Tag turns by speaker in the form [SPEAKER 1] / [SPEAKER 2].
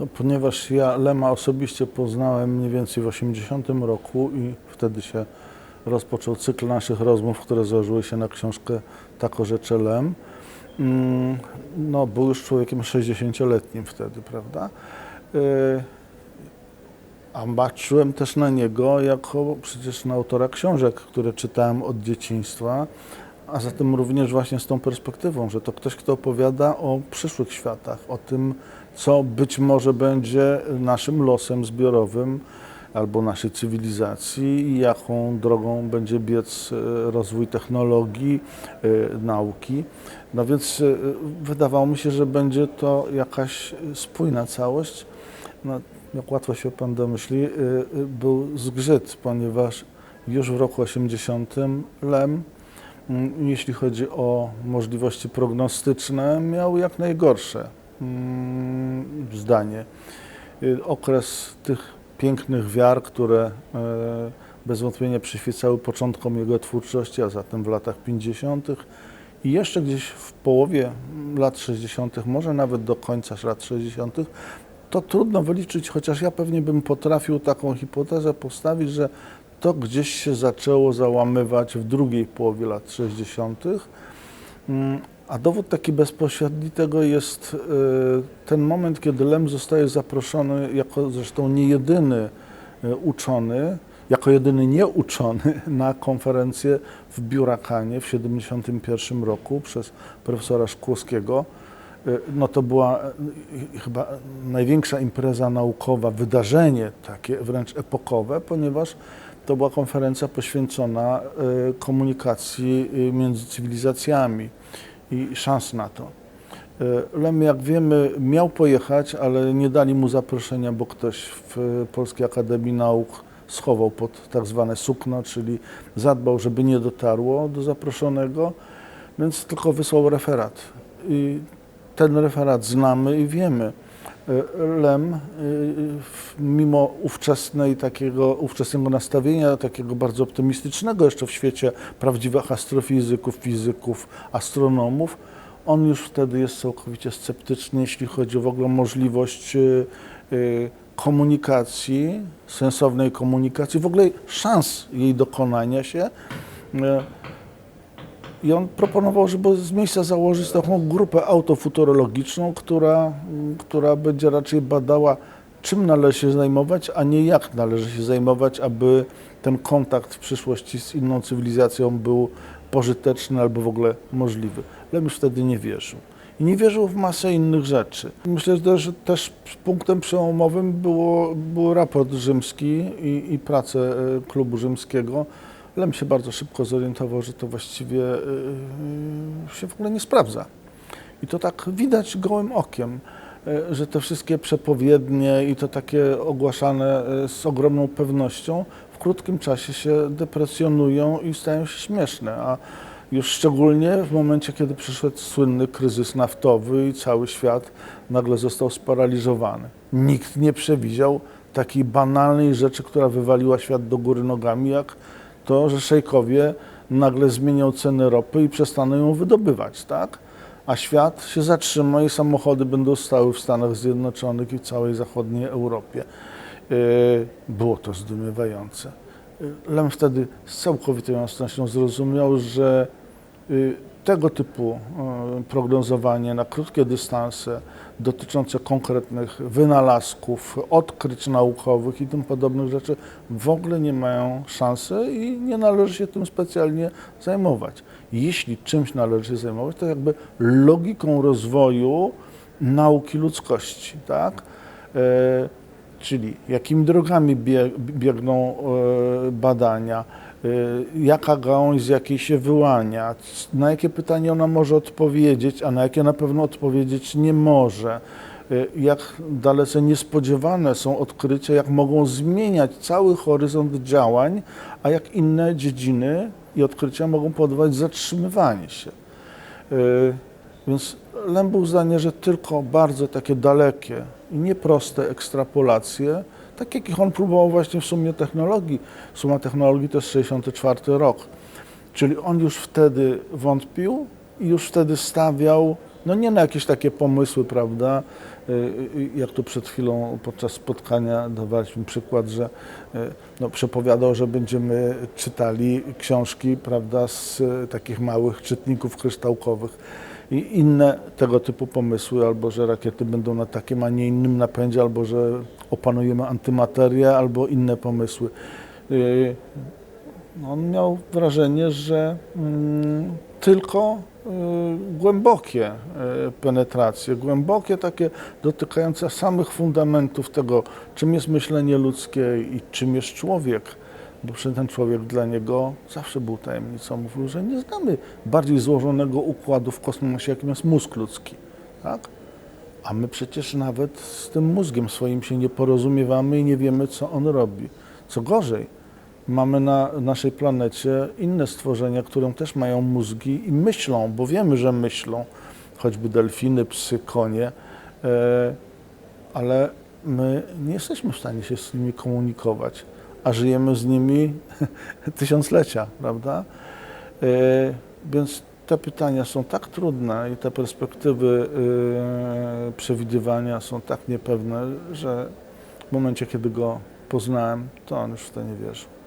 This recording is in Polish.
[SPEAKER 1] No, ponieważ ja Lema osobiście poznałem mniej więcej w 80 roku i wtedy się rozpoczął cykl naszych rozmów, które założyły się na książkę Tak o rzeczy Lem. Mm, No, był już człowiekiem 60-letnim wtedy, prawda? Y, A patrzyłem też na niego jako przecież na autora książek, które czytałem od dzieciństwa, a zatem również właśnie z tą perspektywą, że to ktoś, kto opowiada o przyszłych światach, o tym, co być może będzie naszym losem zbiorowym albo naszej cywilizacji i jaką drogą będzie biec e, rozwój technologii, e, nauki. No więc e, wydawało mi się, że będzie to jakaś spójna całość. No, jak łatwo się Pan domyśli, był zgrzyt, ponieważ już w roku 80 Lem, jeśli chodzi o możliwości prognostyczne, miał jak najgorsze zdanie. Y, Okres tych pięknych wiar, które e, bez wątpienia przyświecały początkom jego twórczości, a zatem w latach 50. i jeszcze gdzieś w połowie lat 60., może nawet do końca lat 60., to trudno wyliczyć, chociaż ja pewnie bym potrafił taką hipotezę postawić, że to gdzieś się zaczęło załamywać w drugiej połowie lat 60. A dowód taki bezpośredni tego jest y, ten moment, kiedy Lem zostaje zaproszony jako zresztą nie jedyny y, uczony, jako jedyny nieuczony na konferencję w Biurakanie w 1971 roku przez profesora Szkłowskiego. Y, No to była chyba największa impreza naukowa, wydarzenie takie wręcz epokowe, ponieważ to była konferencja poświęcona komunikacji między cywilizacjami i szans na to. Y, Lem, jak wiemy, miał pojechać, ale nie dali mu zaproszenia, bo ktoś w Polskiej Akademii Nauk schował pod tak zwane sukno, czyli zadbał, żeby nie dotarło do zaproszonego, więc tylko wysłał referat. I ten referat znamy i wiemy. Y, Lem, y, w- mimo ówczesnej takiego, ówczesnego nastawienia, takiego bardzo optymistycznego jeszcze w świecie prawdziwych astrofizyków, fizyków, astronomów, on już wtedy jest całkowicie sceptyczny, jeśli chodzi w ogóle o możliwość y, y, komunikacji, sensownej komunikacji, w ogóle szans jej dokonania się. I on proponował, żeby z miejsca założyć taką grupę autofuturologiczną, która, która będzie raczej badała, czym należy się zajmować, a nie jak należy się zajmować, aby ten kontakt w przyszłości z inną cywilizacją był pożyteczny albo w ogóle możliwy. Lem już wtedy nie wierzył. I nie wierzył w masę innych rzeczy. Myślę, że- też punktem przełomowym było, był raport rzymski i, i e, klubu rzymskiego, Lem się bardzo szybko zorientował, że to właściwie y, y, się w ogóle nie sprawdza. I to tak widać gołym okiem, y, że te wszystkie przepowiednie i to takie ogłaszane z ogromną pewnością w krótkim czasie się deprecjonują i stają się śmieszne. A już szczególnie w momencie, kiedy przyszedł słynny kryzys naftowy i cały świat nagle został sparaliżowany. Nikt nie przewidział takiej banalnej rzeczy, która wywaliła świat do góry nogami, jak to, że szejkowie nagle zmienią ceny ropy i przestaną ją wydobywać, tak? A świat się zatrzyma i samochody będą stały w Stanach Zjednoczonych i w całej zachodniej Europie. Yy, Było to zdumiewające. Yy, Lem wtedy z całkowitą jasnością zrozumiał, że yy, tego typu yy, prognozowanie na krótkie dystanse dotyczące konkretnych wynalazków, odkryć naukowych i tym podobnych rzeczy w ogóle nie mają szansy i nie należy się tym specjalnie zajmować. Jeśli czymś należy się zajmować, to jakby logiką rozwoju nauki ludzkości, tak? Czyli jakimi drogami bie, biegną e, badania, e, jaka gałąź z jakiej się wyłania, na jakie pytanie ona może odpowiedzieć, a na jakie na pewno odpowiedzieć nie może. E, Jak dalece niespodziewane są odkrycia, jak mogą zmieniać cały horyzont działań, a jak inne dziedziny i odkrycia mogą powodować zatrzymywanie się. Więc Lem był że tylko bardzo takie dalekie nieproste ekstrapolacje, tak jakich on próbował właśnie w sumie technologii. Suma technologii to jest 64 rok. Czyli on już wtedy wątpił i już wtedy stawiał No nie na jakieś takie pomysły, prawda, y, y, jak tu przed chwilą podczas spotkania dawaliśmy przykład, że y, no, przepowiadał, że będziemy czytali książki, prawda, z y, takich małych czytników kryształkowych i inne tego typu pomysły, albo że rakiety będą na takim, a nie innym napędzie, albo że opanujemy antymaterię, albo inne pomysły. Y, no, on miał wrażenie, że mm, tylko y, głębokie y, penetracje, głębokie takie dotykające samych fundamentów tego, czym jest myślenie ludzkie i czym jest człowiek, bo przecież ten człowiek dla niego zawsze był tajemnicą. Mówił, że nie znamy bardziej złożonego układu w kosmosie, jakim jest mózg ludzki. Tak? A my przecież nawet z tym mózgiem swoim się nie porozumiewamy i nie wiemy, co on robi. Co gorzej, mamy na naszej planecie inne stworzenia, które też mają mózgi i myślą, bo wiemy, że myślą, choćby delfiny, psy, konie, e, ale my nie jesteśmy w stanie się z nimi komunikować, a żyjemy z nimi tysiąclecia, prawda? E, Więc te pytania są tak trudne i te perspektywy e, przewidywania są tak niepewne, że w momencie, kiedy go poznałem, to on już w to nie wierzył.